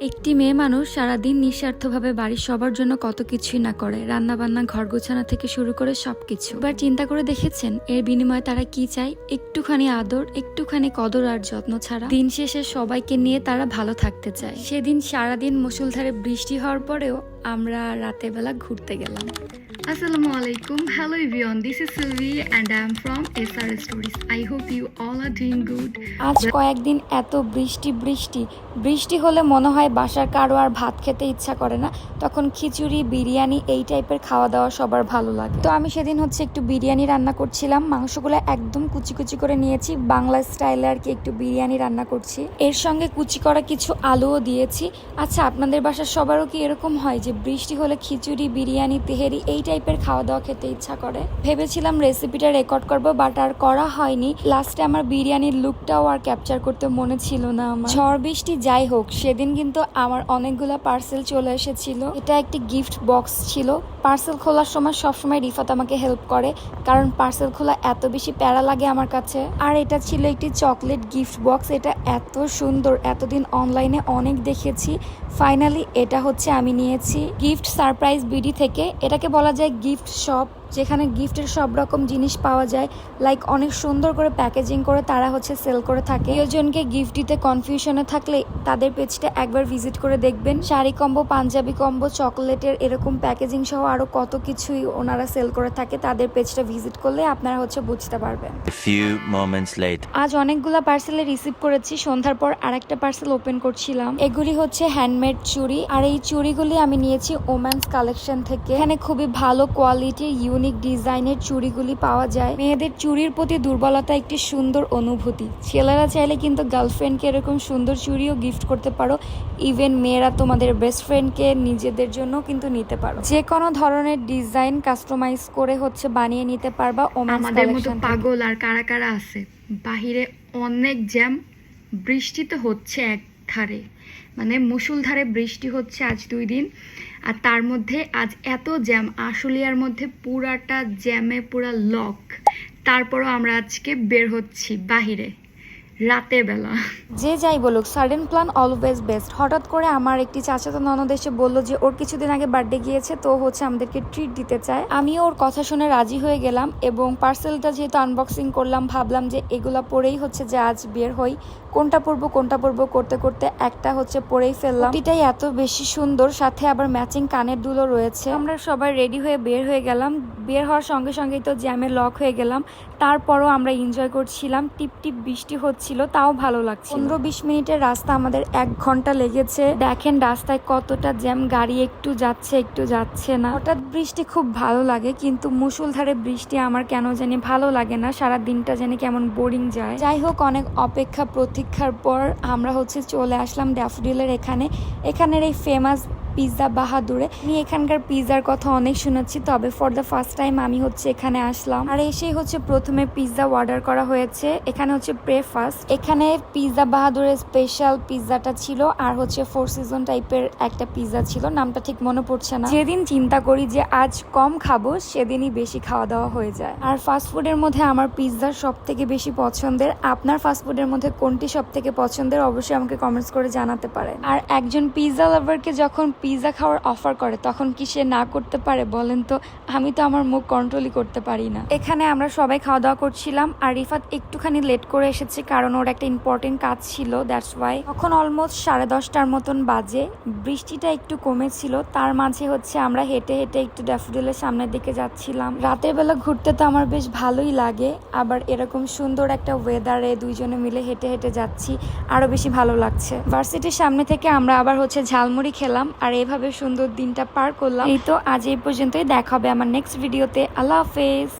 একটি মেয়ে মানুষ সারাদিন নিঃস্বার্থভাবে বাড়ির সবার জন্য কত কিছুই না করে। রান্না বান্না ঘর গোছানো থেকে শুরু করে সব কিছু এবার চিন্তা করে দেখেছেন, এর বিনিময়ে তারা কি চায়? একটুখানি আদর, একটুখানি কদর আর যত্ন ছাড়া। দিন শেষে সবাইকে নিয়ে তারা ভালো থাকতে চায়। সেদিন সারাদিন মুসুলধারে বৃষ্টি হওয়ার পরেও আমরা রাতের বেলা ঘুরতে গেলাম। Assalamu. Hello, everyone. This is Sylvie and I from SR Stories. I hope you all are doing good. আজ কয়েকদিন এত বৃষ্টি বৃষ্টি বৃষ্টি হলে মনে হয় বাসার কারও আর ভাত খেতে ইচ্ছা করে না তখন খিচুড়ি, বিরিয়ানি এই টাইপের খাওয়া দাওয়া সবার ভালো লাগে তো আমি সেদিন হচ্ছে একটু বিরিয়ানি রান্না করছিলাম মাংসগুলো একদম কুচি কুচি করে নিয়েছি বাংলা স্টাইলে আর কি একটু বিরিয়ানি রান্না করছি এর সঙ্গে কুচি করা কিছু আলুও দিয়েছি আচ্ছা আপনাদের বাসার সবারও কি এরকম হয় যে বৃষ্টি হলে খিচুড়ি, বিরিয়ানি, তেহেরি টাইপের খাওয়া দাওয়া খেতে ইচ্ছা করে। ভেবেছিলাম রেসিপিটা রেকর্ড করব বাট আর করা হয়নি। লাস্টে আমার বিরিয়ানির লুকটাও আর ক্যাপচার করতে মনে ছিল না আমার। ঝড় বৃষ্টি যাই হোক, সেদিন কিন্তু আমার অনেকগুলো পার্সেল চলে এসেছিল। এটা একটি গিফট বক্স ছিল। পার্সেল খোলার সময় সবসময় রিফাত আমাকে হেল্প করে, কারণ পার্সেল খোলা এত বেশি প্যারা লাগে আমার কাছে। আর এটা ছিল একটি চকলেট গিফট বক্স, এটা এত সুন্দর, এতদিন অনলাইনে অনেক দেখেছি। ফাইনালি এটা হচ্ছে আমি নিয়েছি গিফট সারপ্রাইজ বিডি থেকে। এটাকে বলা যায় গিফট শপ। যেখানে গিফটের সব রকম জিনিস পাওয়া যায় লাইক অনেক সুন্দর করে প্যাকেজিং করে তারা হচ্ছে সেল করে থাকে। প্রিয়জনকে গিফট দিতে কনফিউশনে থাকলে তাদের পেজটা একবার ভিজিট করে দেখবেন। শাড়ি কম্বো পাঞ্জাবি কম্বো চকলেটের এরকম প্যাকেজিং সহ আরও কত কিছুই ওনারা সেল করে থাকে তাদের পেজটা ভিজিট করলে আপনারা হচ্ছে বুঝতে পারবেন. আজ অনেকগুলা পার্সেলে রিসিভ করেছি সন্ধ্যার পর আরেকটা পার্সেল ওপেন করছিলাম। এগুলি হচ্ছে হ্যান্ডমেড চুড়ি আর এই চুড়িগুলি আমি নিয়েছি ওম্যান্স কালেকশন থেকে। এখানে খুবই ভালো কোয়ালিটির ইউনিক ডিজাইনের চুড়িগুলি পাওয়া যায়। মেয়েদের চুড়ির প্রতি দুর্বলতা একটি সুন্দর অনুভূতি। ছেলেরা চাইলে কিন্তু গার্লফ্রেন্ডকে এরকম সুন্দর চুড়িও গিফট করতে পারো। ইভেন মেয়েরা তোমাদের বেস্ট ফ্রেন্ডকে নিজেদের জন্য কিন্তু নিতে পারো। যে কোনো ধরনের ডিজাইন কাস্টমাইজ করে হচ্ছে বানিয়ে নিতে পারবা আমাদের মতো পাগল আর কারা কারা আছে? বাহিরে অনেক জ্যাম বৃষ্টি তো হচ্ছে এক ধারে। মানে মুসুলধারে বৃষ্টি হচ্ছে আজ দুই দিন। আর তার মধ্যে আজ এত জ্যাম, আশুলিয়ার মধ্যে পুরাটা জ্যামে পুরা লক তারপরও আমরা আজকে বের হচ্ছি বাহিরে। রাতের বেলা। যে যাই বলুক সাডেন প্ল্যান অলওয়েজ বেস্ট হঠাৎ করে আমার একটি চাচাতো ননদ এসে বলল যে, ওর কিছুদিন আগে বার্থডে গিয়েছে, তো হচ্ছে আমাদেরকে ট্রিট দিতে চায়। আমিও ওর কথা শুনে রাজি হয়ে গেলাম এবং পার্সেলটা যেহেতু আনবক্সিং করলাম, ভাবলাম যে এগুলা পরেই হচ্ছে যে আজ বের হই। কোনটা পরবো কোনটা পরবো করতে করতে একটা হচ্ছে পরেই ফেললাম। এটাই এত বেশি সুন্দর, সাথে আবার ম্যাচিং কানের দুলো রয়েছে। আমরা সবাই রেডি হয়ে বের হয়ে গেলাম। বের হওয়ার সঙ্গে সঙ্গেই তো জ্যামে লক হয়ে গেলাম। তারপরও আমরা এনজয় করছিলাম। টিপ টিপ বৃষ্টি হচ্ছিল তাও ভালো লাগছে পনেরো বিশ মিনিটের রাস্তা আমাদের এক ঘণ্টা লেগেছে। দেখেন রাস্তায় কতটা জ্যাম গাড়ি একটু যাচ্ছে একটু যাচ্ছে না। হঠাৎ বৃষ্টি খুব ভালো লাগে কিন্তু মুসুলধারে বৃষ্টি আমার কেন জানি ভালো লাগে না সারা দিনটা জানি কেমন বোরিং যায়। যাই হোক অনেক অপেক্ষা প্রতীক্ষার পর আমরা হচ্ছে চলে আসলাম ড্যাফোডিলের এখানে। এখানের এই ফেমাস পিৎজা বাহাদুরে। আমি এখানকার পিৎজার কথা অনেক শুনেছি, তবে ফর দ্য ফার্স্ট টাইম আমি হচ্ছে এখানে আসলাম। আর এসেই হচ্ছে প্রথমে পিৎজা অর্ডার করা হয়েছে। এখানে হচ্ছে ব্রেকফাস্ট এখানে পিৎজা বাহাদুরের স্পেশাল পিৎজাটা ছিল, আর হচ্ছে ফোর সিজন টাইপের একটা পিৎজা ছিল। নামটা ঠিক মনে পড়ছে না। যেদিন চিন্তা করি যে আজ কম খাব, সেদিনই বেশি খাওয়া দাওয়া হয়ে যায়। আর ফাস্টফুডের মধ্যে আমার পিৎজা সব থেকে বেশি পছন্দের, আপনার ফাস্টফুডের মধ্যে কোনটি সব থেকে পছন্দের, অবশ্যই আমাকে কমেন্টস করে জানাতে পারেন। আর একজন পিৎজা লাভারকে যখন পিৎজা খাওয়ার অফার করে, তখন কি সে না করতে পারে বলেন তো? আমি তো আমার মুখ কন্ট্রোলই করতে পারি না। এখানে আমরা সবাই খাওয়া দাওয়া করছিলাম আর রিফাত একটুখানি লেট করে এসেছে কারণ ওর একটা ইম্পর্টেন্ট কাজ ছিল দ্যাটস ওয়াই তখন অলমোস্ট সাড়ে দশটার মতন বাজে, বৃষ্টিটা একটু কমেছিল, তার মাঝে হচ্ছে আমরা হেঁটে হেঁটে একটু ড্যাফোডিলের সামনের দিকে যাচ্ছিলাম। রাতের বেলা ঘুরতে তো আমার বেশ ভালোই লাগে, আবার এরকম সুন্দর একটা ওয়েদারে দুইজনে মিলে হেঁটে হেঁটে যাচ্ছি, আরও বেশি ভালো লাগছে। ভার্সিটির সামনে থেকে আমরা আবার হচ্ছে ঝালমুড়ি খেলাম আর এভাবে সুন্দর দিনটা পার করলাম। এই তো আজ এই পর্যন্তই। দেখা হবে আমার নেক্সট ভিডিওতে আল্লাহ হাফেজ।